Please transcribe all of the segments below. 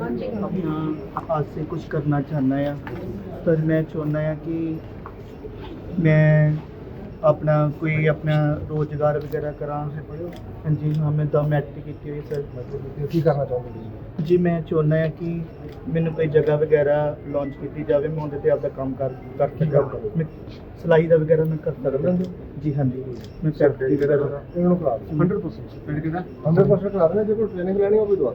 ਆਪਣਾ ਹਾਸੇ ਕੁਝ ਕਰਨਾ ਚਾਹੁੰਦਾ ਆ ਪਰ ਮੈਂ ਚਾਹੁੰਦਾ ਆ ਕਿ ਮੈਂ ਆਪਣਾ ਕੋਈ ਆਪਣਾ ਰੋਜ਼ਗਾਰ ਵਗੈਰਾ ਕਰਾਂ। ਹਾਂਜੀ ਹਾਂ ਮੈਂ ਦਮ ਐਕਟ ਕੀਤੀ ਹੋਈ ਸਰ। ਕੀ ਕਰਨਾ ਚਾਹੁੰਦੇ ਜੀ? ਮੈਂ ਚਾਹੁੰਦਾ ਆ ਕਿ ਮੈਨੂੰ ਕੋਈ ਜਗ੍ਹਾ ਵਗੈਰਾ ਲਾਂਚ ਕੀਤੀ ਜਾਵੇ। ਮੈਂ ਉਹਦੇ ਤੇ ਆਪਦਾ ਕੰਮ ਕਰ ਕਰ ਸਕਾਂ ਸਲਾਈ ਦਾ ਵਗੈਰਾ ਮੈਂ ਕਰ ਸਕਦਾ। ਜੀ ਹਾਂਜੀ। ਮੈਂ ਫੈਕਟਰੀ ਵਗੈਰਾ। ਇਹਨਾਂ ਨੂੰ 100% ਕਿਹੜਾ 100% ਕਰਾ ਰਹੇ ਜੇ ਕੋਈ ਟ੍ਰੇਨਿੰਗ ਲੈਣੀ ਹੋਵੇ ਦਵਾ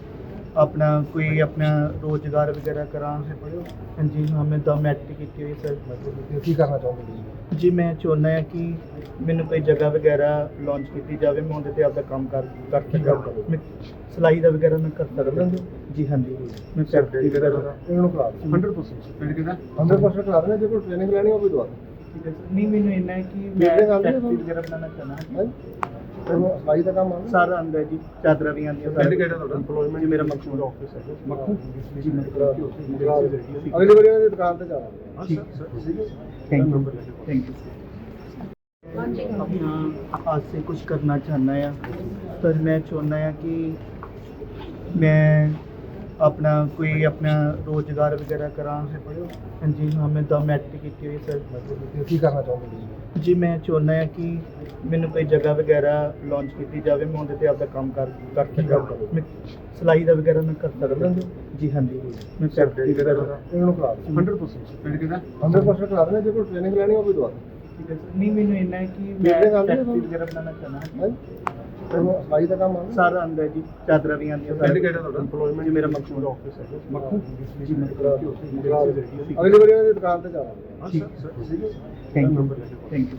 ਆਪਣਾ ਕੋਈ ਆਪਣਾ ਰੋਜ਼ਗਾਰ ਵਗੈਰਾ ਕਰਾਂ ਹਾਂਜੀ ਹਾਂ ਮੈਂ ਤਾਂ ਮੈਟ੍ਰਿਕ ਕੀਤੀ ਹੋਈ ਸਰ। ਕੀ ਕਰਨਾ ਚਾਹੁੰਦੇ ਜੀ ਜੀ ਮੈਂ ਚਾਹੁੰਦਾ ਆ ਕਿ ਮੈਨੂੰ ਕੋਈ ਜਗ੍ਹਾ ਵਗੈਰਾ ਲਾਂਚ ਕੀਤੀ ਜਾਵੇ। ਮੈਂ ਉਹਦੇ ਤੇ ਆਪਦਾ ਕੰਮ ਕਰ ਕਰ ਸਕਾਂ ਮੈਂ ਸਿਲਾਈ ਦਾ ਵਗੈਰਾ ਮੈਂ ਕਰ ਸਕਦਾ। ਜੀ? ਹਾਂਜੀ। ਮੈਂ ਫੈਕਟਰੀ ਵਗੈਰਾ ਇਹਨਾਂ ਨੂੰ ਕਰਾ ਦਿਓ। 100% ਪਿੰਡ ਕਿਹਦਾ 100% ਕਰਾ ਦੇਣਾ। ਜੇ ਕੋਈ ਟ੍ਰੇਨਿੰਗ ਲੈਣੀ ਹੋਵੇ ਦਵਾ ਦਿਓ ਠੀਕ ਹੈ ਸਰ। ਨਹੀਂ ਮੈਨੂੰ ਇੰਨਾ ਹੈ ਕਿ ਮੈਂ ਹੈ ਤੁਹਾਨੂੰ? ਵਗੈਰਾ ਬਣਾਉਣਾ ਚਾਹੁੰਦਾ ਹਾਂ। ਹੈ? ਸਫਾਈ ਦਾ ਕੰਮ ਆ ਸਰ ਅੰਦਰ ਜੀ ਚਾਦਰਾਂ ਵੀ ਆਂਦੀਆਂ ਸਰ ਕਿਹੜਾ ਤੁਹਾਡਾ ਇੰਪਲੋਇਮੈਂਟ ਮੇਰਾ ਮਕਸੂਦ ਆਫਿਸ ਹੈ ਮਕਸੂਦ ਜੀ ਅਗਲੀ ਵਾਰੀ ਇਹਨਾਂ ਦੀ ਦੁਕਾਨ ਤੇ ਜਾਵਾਂਗੇ ਥੈਂਕ ਯੂ ਥੈਂਕ ਯੂ अपना हाथ से कुछ करना चाहना है पर मैं चाहना है कि मैं ਆਪਣਾ ਕੋਈ ਆਪਣਾ ਰੋਜ਼ਗਾਰ ਵਗੈਰਾ ਕਰਾਂ ਹਾਂਜੀ ਹਾਂ ਮੈਂ ਤਾਂ ਮੈਟ੍ਰਿਕ ਕੀਤੀ ਹੋਈ ਸਰ ਕੀ ਕਰਨਾ ਚਾਹੁੰਦੇ ਜੀ ਜੀ ਮੈਂ ਚਾਹੁੰਦਾ ਆ ਕਿ ਮੈਨੂੰ ਕੋਈ ਜਗ੍ਹਾ ਵਗੈਰਾ ਲਾਂਚ ਕੀਤੀ ਜਾਵੇ। ਮੈਂ ਉਹਦੇ ਤੇ ਆਪਦਾ ਕੰਮ ਕਰ ਕਰ ਸਕਾਂ ਮੈਂ ਸਿਲਾਈ ਦਾ ਵਗੈਰਾ ਮੈਂ ਕਰ ਸਕਦਾ। ਜੀ ਹਾਂਜੀ। ਮੈਂ ਫੈਕਟਰੀ ਵਗੈਰਾ ਇਹਨਾਂ ਨੂੰ ਕਰਾ ਦਿਓ। 100% ਪਿੰਡ ਕਿਹਦਾ 100% ਕਰਾ ਦੇਣਾ ਜੇ ਕੋਈ ਟ੍ਰੇਨਿੰਗ ਲੈਣੀ ਹੋਵੇ ਦਵਾ ਠੀਕ ਹੈ ਸਰ ਨਹੀਂ ਮੈਨੂੰ ਇੰਨਾ ਹੈ ਕਿ ਮੈਂ ਹੈ? ਵਗੈਰਾ ਬਣਾਉਣਾ ਚਾਹੁੰਦਾ ਹਾਂ। ਹੈ? ਸਫ਼ਾਈ ਦਾ ਕੰਮ ਸਾਰਾ ਆਉਂਦਾ ਹੈ ਜੀ ਚਾਦਰਾਂ ਵੀ ਆਉਂਦੀਆਂ ਪਿੰਡ ਕਿਹੜਾ ਤੁਹਾਡਾ? EMPLOYMENT ਜੀ ਮੇਰਾ ਮਕਸੂਦ ਆਫਿਸ ਹੈ ਮੱਖੂ ਜੀ ਮੈਂ ਕਰਾ ਦਿਓ ਕਰਾ ਦਿਓ। ਅਗਲੀ ਵਾਰੀ ਦੁਕਾਨ ਤੇ ਜਾਣਾ ਠੀਕ ਥੈਂਕ ਯੂ ਥੈਂਕ ਯੂ